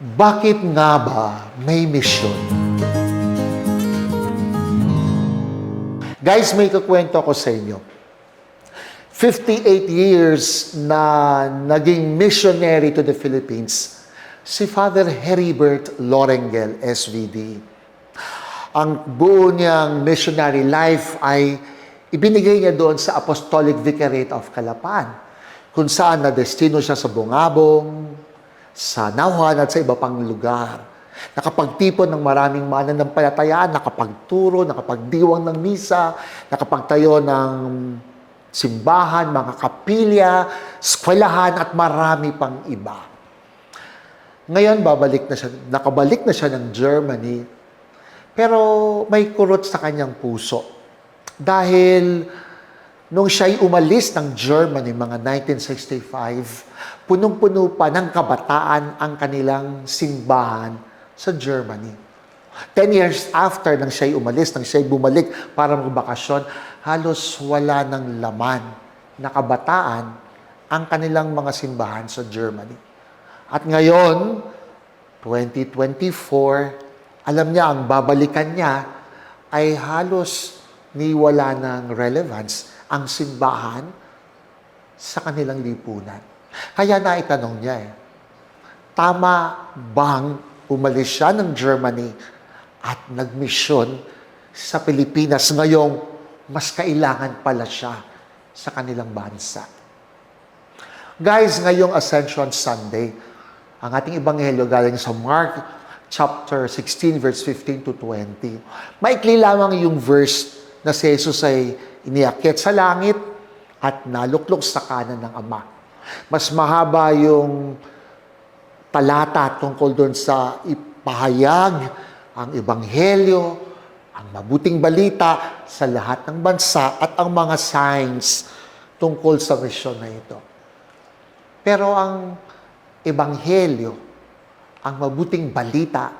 Bakit nga ba may misyon? Guys, may kukwento ko sa inyo. 58 years na naging missionary to the Philippines, si Father Heribert Lorengel, SVD. Ang buo niyang missionary life ay ibinigay niya doon sa Apostolic Vicariate of Calapan, kung saan na destino siya sa Bungabong, sa Nauhan at sa iba pang lugar. Nakapagtipon ng maraming mananampalatayaan, nakapagturo, nakapagdiwang ng misa, nakapagtayo ng simbahan, mga kapilya, eskwelahan at marami pang iba. Ngayon, babalik na siya, nakabalik na siya ng Germany, pero may kurot sa kanyang puso. Dahil nung siya'y umalis ng Germany, mga 1965, punong-puno pa ng kabataan ang kanilang simbahan sa Germany. Ten years after nang siya'y umalis, nang siya'y bumalik para magbakasyon, halos wala ng laman na kabataan ang kanilang mga simbahan sa Germany. At ngayon, 2024, alam niya ang babalikan niya ay halos ni wala ng relevance ang simbahan sa kanilang lipunan. Kaya naitanong niya eh, tama bang umalis siya ng Germany at nagmisyon sa Pilipinas ngayong mas kailangan pala siya sa kanilang bansa? Guys, ngayong Ascension Sunday, ang ating ebanghelyo galing sa Mark chapter 16 verse 15 to 20. Maikli lamang yung verse na si Jesus ay iniakyat sa langit at naluklok sa kanan ng Ama. Mas mahaba yung talata tungkol doon sa ipahayag ang ebanghelyo, ang mabuting balita sa lahat ng bansa at ang mga signs tungkol sa misyon na ito. Pero ang ebanghelyo, ang mabuting balita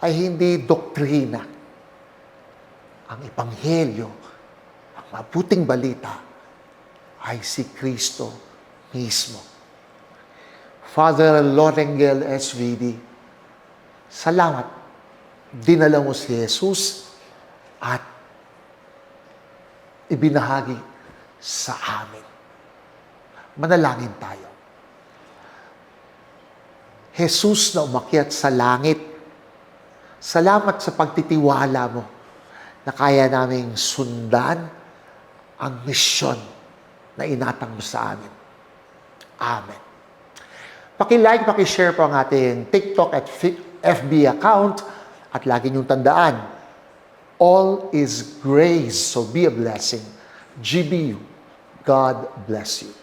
ay hindi doktrina. Ang ebanghelyo, ang mabuting balita ay si Kristo mismo. Father Lorengel SVD, salamat. Dinala mo si Jesus at ibinahagi sa amin. Manalangin tayo. Jesus na umakyat sa langit, salamat sa pagtitiwala mo na kaya naming sundan ang misyon na inatang mo sa amin. Amen. Paki-like, paki-share po ang ating TikTok at FB account at lagi niyong tandaan, all is grace, so be a blessing. GBU, God bless you.